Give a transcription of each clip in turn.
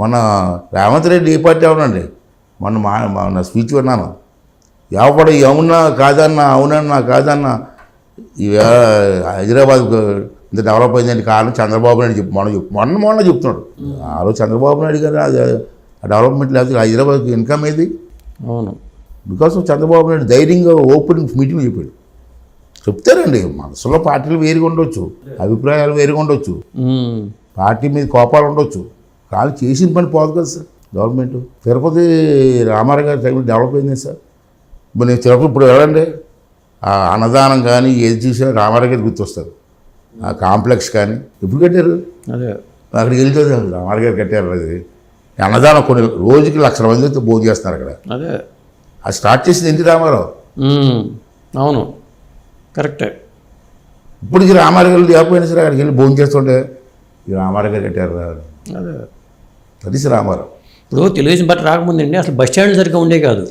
మొన్న రేవంత్ రెడ్డి ఏ పార్టీ అవునండి మొన్న మా మన స్పీచ్ విన్నాను. ఎవడు అవునా కాదన్నా అవునన్నా కాదన్నా ఈ హైదరాబాద్ ఇంత డెవలప్ అయిందని కారణం చంద్రబాబు నాయుడు చెప్పు మొన్న చెప్పు మొన్న మొన్న చెప్తున్నాడు. ఆ రోజు చంద్రబాబు నాయుడు గారు అది ఆ డెవలప్మెంట్ లేకపోతే హైదరాబాద్కి ఇన్కమ్ ఏది? అవును. బికాస్ చంద్రబాబు నాయుడు ధైర్యంగా ఓపెన్ మీటింగ్ చెప్పాడు. చెప్తారండి మనసులో పార్టీలు వేరుగా ఉండొచ్చు అభిప్రాయాలు వేరుగా ఉండొచ్చు. పార్టీ మీద కోపాలు ఉండొచ్చు. కానీ చేసిన పని పోదు కదా సార్ గవర్నమెంట్. తిరుపతి రామారావు గారి టైంలో డెవలప్ అయింది సార్. ఇప్పుడు నేను తిరుపతి ఇప్పుడు వెళ్ళండి. ఆ అన్నదానం కానీ ఏది చూసినా రామారావు గారు గుర్తొస్తారు. ఆ కాంప్లెక్స్ కానీ ఎప్పుడు కట్టారు? అదే. అక్కడికి వెళ్తే రామారావు గారు కట్టారు అది. అన్నదానం కొన్ని రోజుకి లక్షల మంది భోజనం చేస్తున్నారు అక్కడ. అదే. అది స్టార్ట్ చేసింది ఎన్టీ రామారావు. అవును. కరెక్టే. ఇప్పటికి రామారావు గారు లేకపోయినా సరే అక్కడికి వెళ్ళి భోజనం చేస్తుంటే ఈ రామారావు గారు కట్టారు. అదే. తెలిసి రామారావు ఇప్పుడు తెలుగుదేశం పార్టీ రాకముందండి అసలు బస్ స్టాండ్ సరిగ్గా ఉండే కాదు.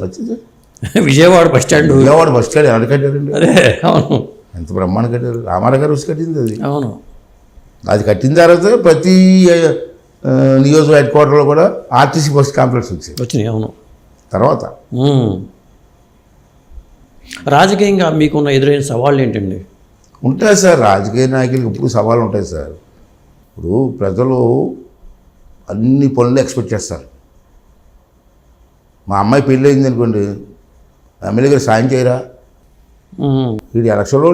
Vijayawada bus stand. Vijayawada bus stand ఎవరు కట్టారండి? అదే అవును. ఎంత బ్రహ్మాండ కట్టారు? రామారావు గారు కట్టింది అది. అవును. అది కట్టిన తర్వాత ప్రతి నియోజక హెడ్ క్వార్టర్లో కూడా ఆర్టీసీ బస్ కాంప్లెక్స్ వచ్చింది వచ్చినాయి అవును. తర్వాత. రాజకీయంగా మీకున్న ఎదురైన సవాళ్ళు ఏంటండి? ఉంటాయి సార్ రాజకీయ నాయకులకు ఇప్పుడు సవాళ్ళు ఉంటాయి సార్. ఇప్పుడు ప్రజలు అన్ని పనులు ఎక్స్పెక్ట్ చేస్తారు. మా అమ్మాయి పెళ్ళి అయింది అనుకోండి ఎమ్మెల్యే గారు సాయం చేయరా. వీడు ఎలక్షన్లో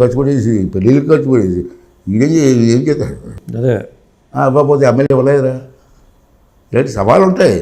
ఖర్చు పడేసి పెళ్ళిళ్ళకి ఖర్చు పడేసి వీడేం ఏం చేస్తారు అదే. అవ్వకపోతే ఎమ్మెల్యే ఇవ్వలేదురా. ఇలాంటి సవాళ్ళు ఉంటాయి